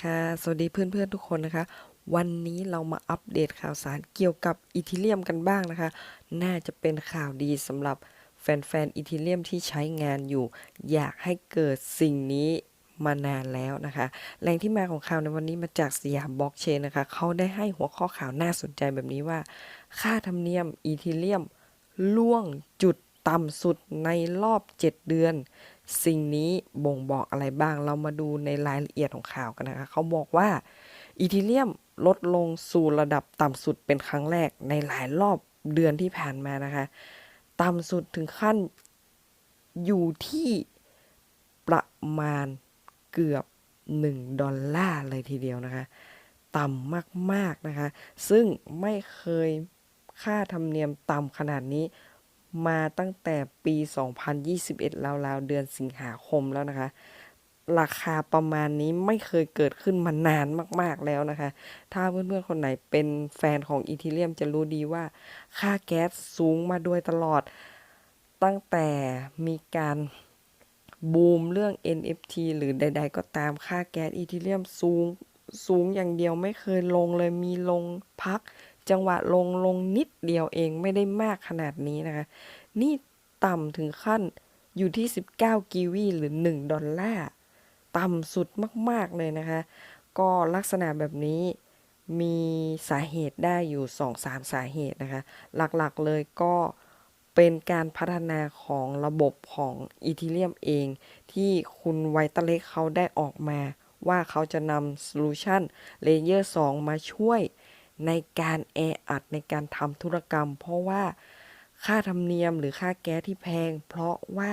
ค่ะ สวัสดีเพื่อนๆทุกคนนะคะ วันนี้เรามาอัปเดตข่าวสารเกี่ยวกับอีทิเลียมกันบ้างนะคะ น่าจะเป็นข่าวดีสำหรับแฟนๆอีทิเลียมที่ใช้งานอยู่ อยากให้เกิดสิ่งนี้มานานแล้วนะคะ แหล่งที่มาของข่าวในวันนี้มาจากสยามบล็อกเชนนะคะ เขาได้ให้หัวข้อข่าวน่าสนใจแบบนี้ว่า ค่าธรรมเนียมอีทิเลียมล่วงจุดต่ำสุดในรอบ 7 เดือน สิ่งนี้บ่งบอกอะไรบ้าง เรามาดูในรายละเอียดของข่าวกันนะคะ เขาบอกว่าอีทิเลียมลดลงสู่ระดับต่ำสุดเป็นครั้งแรกในหลายรอบเดือนที่ผ่านมานะคะ ต่ำสุดถึงขั้นอยู่ที่ประมาณเกือบ 1 ดอลลาร์เลยทีเดียวนะคะ ต่ำมาก ๆ นะคะ ซึ่งไม่เคยค่าธรรมเนียมต่ำขนาดนี้ มาตั้งแต่ปี 2021 ราวๆ เดือนสิงหาคมแล้วนะคะ ราคาประมาณนี้ไม่เคยเกิดขึ้นมานานมากๆแล้วนะคะ ถ้าเพื่อนๆ คนไหนเป็นแฟนของอีทีเรียมจะรู้ดีว่า ค่าแก๊สสูงมาโดยตลอด ตั้งแต่มีการบูมเรื่อง NFT หรือใด ๆ ก็ตามค่าแก๊สอีทีเรียมสูงสูงอย่างเดียวไม่เคยลงเลยมีลงพัก จังหวะลงลงนิดเดียวเองไม่ได้มากขนาดนี้นะคะ นี่ต่ำถึงขั้นอยู่ที่ 19กีวีหรือ 1 ดอลลาร์ต่ำสุดมาก ๆ เลยนะคะ ก็ลักษณะแบบนี้มีสาเหตุได้อยู่ 2-3 สาเหตุนะคะ หลักๆเลยก็เป็นการพัฒนาของระบบของอีทีเรียมเอง ที่คุณไวตเล็กเขาได้ออกมา ว่าเขาจะนำโซลูชันเลเยอร์2มาช่วย ในการแออัดในการทำธุรกรรม เพราะว่าค่าธรรมเนียมหรือค่าแก๊สที่แพง เพราะว่า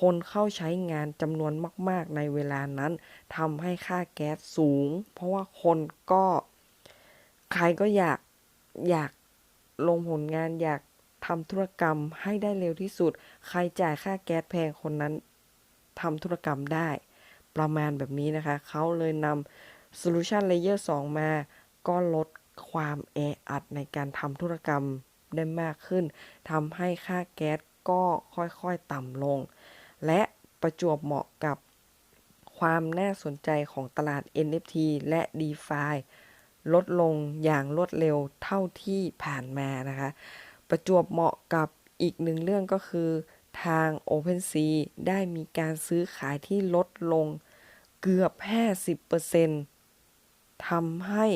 คนเข้าใช้งานจำนวนมาก ๆ ในเวลานั้นทำให้ค่าแก๊สสูง เพราะว่าคนก็ใครก็อยากอยากลงผลงานอยากทำธุรกรรมให้ได้เร็วที่สุด ใครจ่ายค่าแก๊สแพงคนนั้นทำธุรกรรมได้ ประมาณแบบนี้นะคะ เขาเลยนำ Solution Layer 2 มาก็ลด ความแออัดในการทำธุรกรรมได้มากขึ้นทำให้ค่าแก๊สก็ค่อยๆต่ำลง และประจวบเหมาะกับความน่าสนใจของตลาด NFT และ DeFi ลดลงอย่างรวดเร็วเท่าที่ผ่านมานะคะ ประจวบเหมาะกับอีกหนึ่งเรื่องก็คือทาง OpenSea ได้มีการซื้อขายที่ลดลงเกือบ 50%ทำให้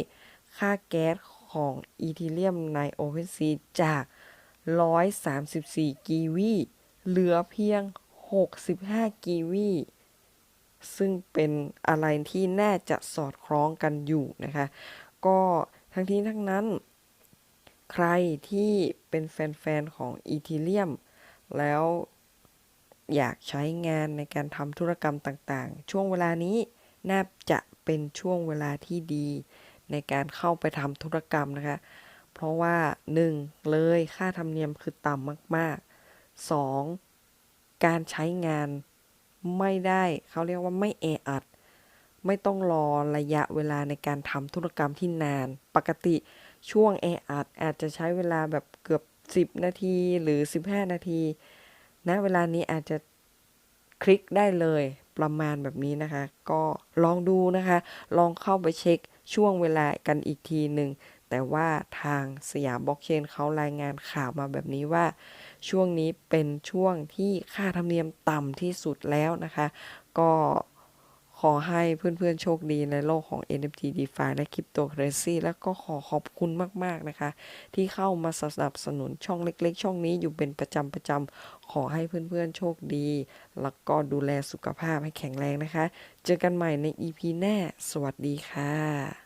ค่าแก๊สของ Ethereum ใน OpenSea จาก 134 กีวีเหลือเพียง 65 กีวีซึ่งเป็นอะไรที่น่าจะสอดคล้องกันอยู่นะคะ ก็ทั้งที่ทั้งนั้น ใครที่เป็นแฟน ๆ ของ Ethereum แล้วอยากใช้งานในการทำธุรกรรมต่างๆ ช่วงเวลานี้น่าจะเป็นช่วงเวลาที่ดี ในการเข้าไปทำธุรกรรมนะคะ เพราะว่า 1. เลยค่าธรรมเนียมคือต่ำมาก ๆ 2. การใช้งานไม่ได้เขาเรียกว่าไม่แออัด ไม่ต้องรอระยะเวลาในการทำธุรกรรมที่นาน ปกติช่วงแออัดอาจจะใช้เวลาแบบเกือบ 10 นาทีหรือ 15 นาทีณนะเวลานี้อาจจะคลิกได้เลยประมาณแบบนี้นะคะ ก็ลองดูนะคะ ลองเข้าไปเช็ค ช่วงเวลากันอีกทีหนึ่ง แต่ว่าทางสยามบล็อกเชนเขารายงานข่าวมาแบบนี้ว่า ช่วงนี้เป็นช่วงที่ค่าธรรมเนียมต่ำที่สุดแล้วนะคะ ก็ อให้เพื่อนๆโชคดีในโลกของ NFT DeFi และ Cryptocurrency แล้วก็ขอขอบคุณมาก ๆ นะคะ ที่เข้ามาสนับสนุนช่องเล็ก ๆ ช่องนี้อยู่เป็นประจำประจำขอให้เพื่อนๆโชคดี แล้วก็ดูแลสุขภาพให้แข็งแรงนะคะ เจอกันใหม่ใน EP หน้า สวัสดีค่ะ